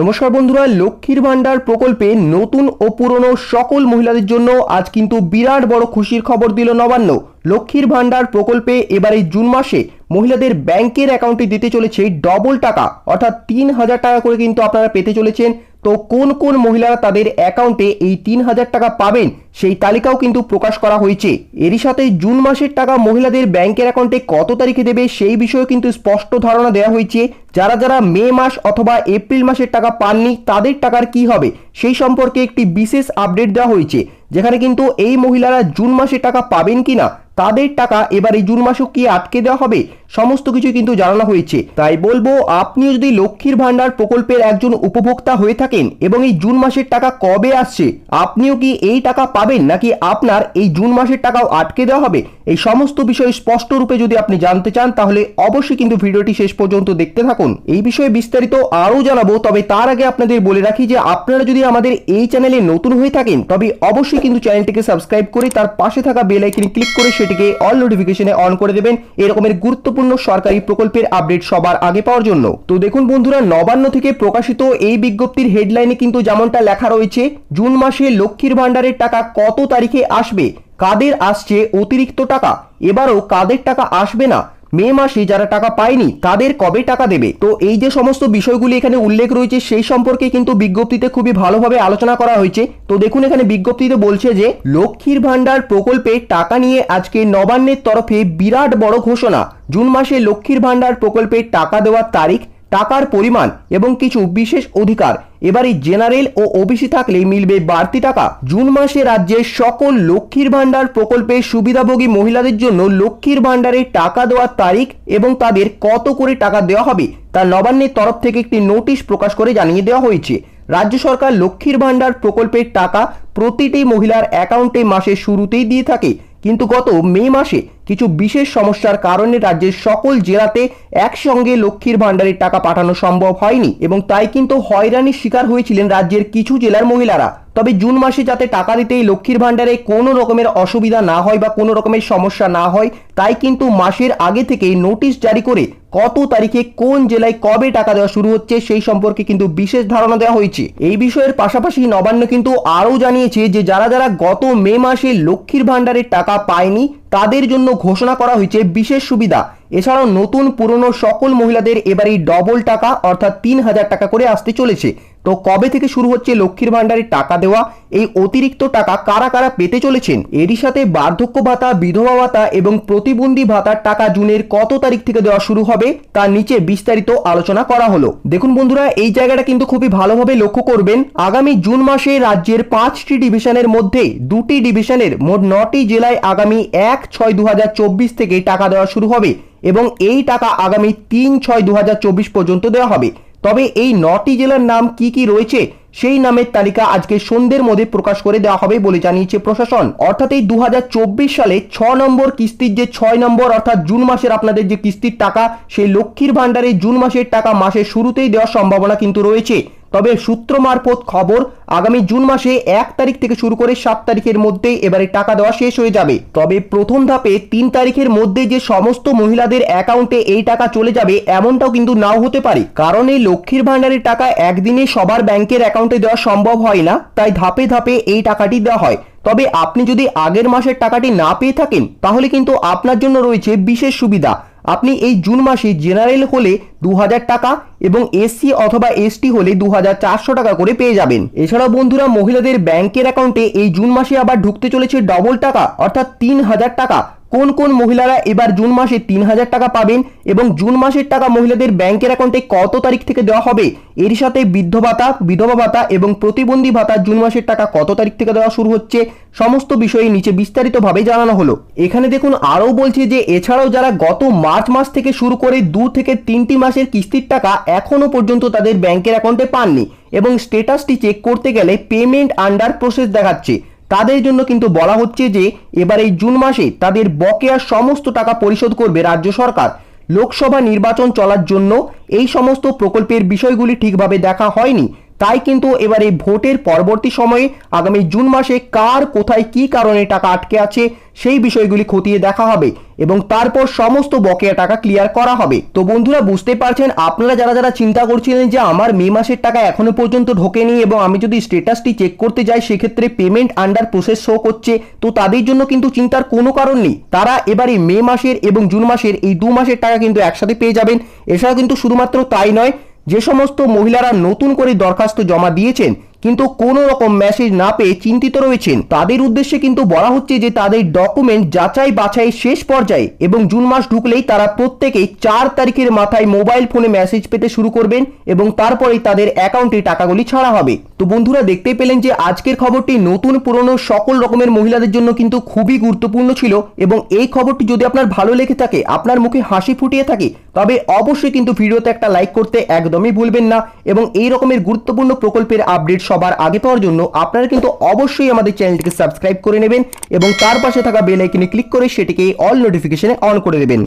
নমস্কার বন্ধুরা, লক্ষ্মীর ভাণ্ডার প্রকল্পে নতুন ও পুরনো সকল মহিলাদের জন্য আজ কিন্তু বিরাট বড় খুশির খবর দিল নবান্ন। লক্ষ্মীর ভাণ্ডার প্রকল্পে এবারে জুন মাসে মহিলাদের ব্যাংকের অ্যাকাউন্টে দিতে চলেছে ডবল টাকা, অর্থাৎ তিন হাজার টাকা করে কিন্তু আপনারা পেতে চলেছেন। তো কোন কোন মহিলারা তাদের অ্যাকাউন্টে এই তিন হাজার টাকা পাবেন সেই তালিকাও কিন্তু প্রকাশ করা হয়েছে। এরই সাথে জুন মাসের টাকা মহিলাদের ব্যাংকের অ্যাকাউন্টে কত তারিখে দেবে সেই বিষয়ে কিন্তু স্পষ্ট ধারণা দেওয়া হয়েছে। যারা যারা মে মাস অথবা এপ্রিল মাসের টাকা পাননি, তাদের টাকার কি হবে সেই সম্পর্কে একটি বিশেষ আপডেট দেওয়া হয়েছে। যেখানে কিন্তু এই মহিলারা জুন মাসে টাকা পাবেন কিনা তাদের টাকা এবার এই জুন মাসেও কি আটকে দেওয়া হবে? সমস্ত কিছু কিন্তু জানানো হয়েছে। তাই বলব, আপনিও যদি লক্ষ্মীর ভাণ্ডার প্রকল্পের একজন উপভোক্তা হয়ে থাকেন এবং এই জুন মাসের টাকা কবে আসছে, আপনিও কি এই টাকা পাবেন নাকি আপনার এই জুন মাসের টাকাও আটকে দেওয়া হবে? এই সমস্ত বিষয় স্পষ্ট রূপে যদি আপনি জানতে চান, তাহলে অবশ্যই কিন্তু ভিডিওটি শেষ পর্যন্ত দেখতে থাকুন। এই বিষয়ে বিস্তারিত আরও জানাব, তবে তার আগে আপনাদের বলে রাখি যে, আপনারা যদি আমাদের এই চ্যানেলে নতুন হয়ে থাকেন, তবে অবশ্যই কিন্তু চ্যানেলটিকে সাবস্ক্রাইব করে তার পাশে থাকা বেল আইকনে ক্লিক করে সেটিকে অল নোটিফিকেশনে অন করে দেবেন এরকমের গুরুত্বপূর্ণ সরকারি প্রকল্পের আপডেট সবার আগে পাওয়ার জন্য। তো দেখুন বন্ধুরা, নবান্ন থেকে প্রকাশিত এই বিজ্ঞপ্তির হেডলাইনে কিন্তু যেমনটা লেখা রয়েছে, জুন মাসে লক্ষ্মীর ভাণ্ডারের টাকা কত তারিখে আসবে? কাদের আসছে অতিরিক্ত টাকা? এবারও কাদের টাকা আসবে না? মে মাসে যারা টাকা পায়নি, তাদের কবে টাকা দেবে? তো এই যে সমস্ত বিষয়গুলি এখানে উল্লেখ রয়েছে, সেই সম্পর্কে কিন্তু বিজ্ঞপ্তিতে খুবই ভালোভাবে আলোচনা করা হয়েছে। তো দেখুন, এখানে বিজ্ঞপ্তিতে বলছে যে, লক্ষ্মীর ভাণ্ডার প্রকল্পে টাকা নিয়ে আজকে নবান্নের তরফে বিরাট বড় ঘোষণা। জুন মাসে লক্ষ্মীর ভাণ্ডার প্রকল্পে টাকা দেওয়ার তারিখ টাকার পরিমাণ এবং কিছু বিশেষ অধিকার। এবারে জেনারেল ও ওবিসি থাকলে মিলবে বাড়তি টাকা। জুন মাসে রাজ্যের সকল লক্ষ্মীর ভাণ্ডার প্রকল্পে সুবিধাভোগী মহিলাদের জন্য লক্ষ্মীর ভাণ্ডারে টাকা দেওয়ার তারিখ এবং তাদের কত করে টাকা দেওয়া হবে তা নবান্নের তরফ থেকে একটি নোটিশ প্রকাশ করে জানিয়ে দেওয়া হয়েছে। রাজ্য সরকার লক্ষ্মীর ভাণ্ডার প্রকল্পের টাকা প্রতিটি মহিলার অ্যাকাউন্টে মাসের শুরুতেই দিয়ে থাকে। কিন্তু গত মে মাসে কিছু বিশেষ সমস্যার কারণে রাজ্যের সকল জেলাতে একসঙ্গে লক্ষ্মীর ভাণ্ডারের টাকা পাঠানো সম্ভব হয়নি এবং তাই কিন্তু হয়রানির শিকার হয়েছিলেন রাজ্যের কিছু জেলার মহিলারা। তবে জুন মাসে যাতে টাকা দিতেই লক্ষ্মীর ভাণ্ডারে কোনো রকমের অসুবিধা না হয় বা কোনো রকমের সমস্যা না হয়, তাই কিন্তু মাসের আগে থেকেই নোটিশ জারি করে কত তারিখে কোন জেলায় কবে টাকা দেওয়া শুরু হচ্ছে সেই সম্পর্কে কিন্তু বিশেষ ধারণা দেওয়া হয়েছে। এই বিষয়ের পাশাপাশি নবান্ন কিন্তু আরও জানিয়েছে যে যারা যারা গত মে মাসে লক্ষ্মীর ভাণ্ডারের টাকা পায়নি, তাদের জন্য ঘোষণা করা হয়েছে বিশেষ সুবিধা। এছাড়াও নতুন পুরনো সকল মহিলাদের এবারে ডবল টাকা অর্থাৎ তিন হাজার টাকা করে আসতে চলেছে। তো কবে থেকে শুরু হচ্ছে লক্ষ্মীর ভাণ্ডারের টাকা দেওয়া? এই অতিরিক্ত টাকা কারা কারা পেতে চলেছেন? এরই সাথে বার্ধক্য ভাতা, বিধবা ভাতা এবং প্রতিবন্ধী ভাতার টাকা জুনের কত তারিখ থেকে দেওয়া শুরু হবে? তার নিচে বিস্তারিত আলোচনা করা হলো। দেখুন বন্ধুরা, এই জায়গাটা কিন্তু খুবই ভালোভাবে লক্ষ্য করবেন। আগামী জুন মাসে রাজ্যের পাঁচটি ডিভিশনের মধ্যে দুটি ডিভিশনের মোট নটি জেলায় আগামী এক ছয় দু থেকে টাকা দেওয়া শুরু হবে এবং এই টাকা আগামী তিন ছয় দু পর্যন্ত দেওয়া হবে। তবে এই নটি জেলার নাম কি কি রয়েছে সেই নামের তালিকা আজকে সন্ধ্যের মধ্যে প্রকাশ করে দেওয়া হবে বলে জানিয়েছে প্রশাসন। অর্থাৎ এই দুহাজার চব্বিশ সালে ছ নম্বর কিস্তির যে ছয় নম্বর অর্থাৎ জুন মাসের আপনাদের যে কিস্তির টাকা, সেই লক্ষ্মীর ভাণ্ডারে জুন মাসের টাকা মাসের শুরুতেই দেওয়ার সম্ভাবনা কিন্তু রয়েছে। তবে সূত্র মারফত খবর, আগামী জুন মাসে এক তারিখ থেকে শুরু করে সাত তারিখের মধ্যেই এবারে টাকা দেওয়া শেষ হয়ে যাবে। তবে প্রথম ধাপে তিন তারিখের মধ্যে যে সমস্ত মহিলাদের অ্যাকাউন্টে এই টাকা চলে যাবে, এমনটাও কিন্তু নাও হতে পারে। কারণ এই লক্ষ্মীর ভাণ্ডারের টাকা একদিনে সবার ব্যাংকের অ্যাকাউন্টে দেওয়া সম্ভব হয় না, তাই ধাপে ধাপে এই টাকাটি দেওয়া হয়। তবে আপনি যদি আগের মাসের টাকাটি না পেয়ে থাকেন, তাহলে কিন্তু আপনার জন্য রয়েছে বিশেষ সুবিধা। আপনি এই জুন মাসে জেনারেল হলে দু হাজার টাকা এবং এসসি অথবা এসটি হলে দু হাজার চারশো টাকা করে পেয়ে যাবেন। এছাড়াও বন্ধুরা, মহিলাদের ব্যাংকের অ্যাকাউন্টে এই জুন মাসে আবার ঢুকতে চলেছে ডবল টাকা, অর্থাৎ তিন হাজার টাকা। কোন কোন মহিলারা এবার জুন মাসে তিন হাজার টাকা পাবেন এবং জুন মাসের টাকা মহিলাদের ব্যাংকের অ্যাকাউন্টে কত তারিখ থেকে দেওয়া হবে? এর সাথে বৃদ্ধ ভাতা, বিধবা ভাতা এবং প্রতিবন্ধী ভাতা জুন মাসের টাকা কত তারিখ থেকে দেওয়া শুরু হচ্ছে? সমস্ত বিষয়ে নিচে বিস্তারিতভাবে জানানো হলো। এখানে দেখুন, আরও বলছে যে, এছাড়াও যারা গত মার্চ মাস থেকে শুরু করে দু থেকে তিনটি মাসের কিস্তির টাকা এখনও পর্যন্ত তাদের ব্যাংকের অ্যাকাউন্টে পাননি এবং স্টেটাসটি চেক করতে গেলে পেমেন্ট আন্ডার প্রসেস দেখাচ্ছে। তাদের জন্য কিন্তু বলা হচ্ছে যে, এবার এই জুন মাসে তাদের বকেয়া সমস্ত টাকা পরিশোধ করবে রাজ্য সরকার। লোকসভা নির্বাচন চলার জন্য এই সমস্ত প্রকল্পের বিষয়গুলি ঠিকভাবে দেখা হয়নি। তাই কিন্তু এবার এই ভোটের পরবর্তী সময়ে আগামী জুন মাসে কার, কোথায়, কি কারণে টাকা আটকে আছে সেই বিষয়গুলি খতিয়ে দেখা হবে এবং তারপর সমস্ত বকেয়া টাকা ক্লিয়ার করা হবে। তো বন্ধুরা বুঝতে পারছেন, আপনারা যারা যারা চিন্তা করছিলেন যে আমার মে মাসের টাকা এখনও পর্যন্ত ঢোকেনি এবং আমি যদি স্টেটাসটি চেক করতে যাই, সেক্ষেত্রে পেমেন্ট আন্ডার প্রসেস শো করছে, তো তাদের জন্য কিন্তু চিন্তার কোনো কারণ নেই। তারা এবারে মে মাসের এবং জুন মাসের এই দু মাসের টাকা কিন্তু একসাথে পেয়ে যাবেন। এছাড়া কিন্তু শুধুমাত্র তাই নয় যে সমস্ত মহিলারা নতুন করে দরখাস্ত জমা দিয়েছেন কিন্তু কোনো রকম মেসেজ না পেয়ে চিন্তিত রয়েছেন। তাদের উদ্দেশ্যে কিন্তু বলা হচ্ছে যে, তাদের ডকুমেন্ট যাচাই বাছাই শেষ পর্যায়ে এবং জুন মাস ঢুকলেই তারা প্রত্যেকেই চার তারিখের মাথায় মোবাইল ফোনে মেসেজ পেতে শুরু করবেন এবং তারপরেই তাদের অ্যাকাউন্টে টাকাগুলি ছাড়া হবে। তো বন্ধুরা দেখতে পেলেন যে, আজকের খবরটি নতুন, পুরনো সকল রকমের মহিলাদের জন্য কিন্তু খুবই গুরুত্বপূর্ণ ছিল এবং এই খবরটি যদি আপনার ভালো লেগে থাকে, আপনার মুখে হাসি ফুটিয়ে থাকে, তবে অবশ্যই কিন্তু ভিডিওতে একটা লাইক করতে একদমই ভুলবেন না এবং এই রকমের গুরুত্বপূর্ণ প্রকল্পের আপডেট সবার আগে পাওয়ার জন্য আপনারা কিন্তু অবশ্যই আমাদের চ্যানেলটিকে সাবস্ক্রাইব করে নেবেন এবং তার পাশে থাকা বেল আইকনে ক্লিক করে সেটিকে অল নোটিফিকেশনে অন করে দেবেন।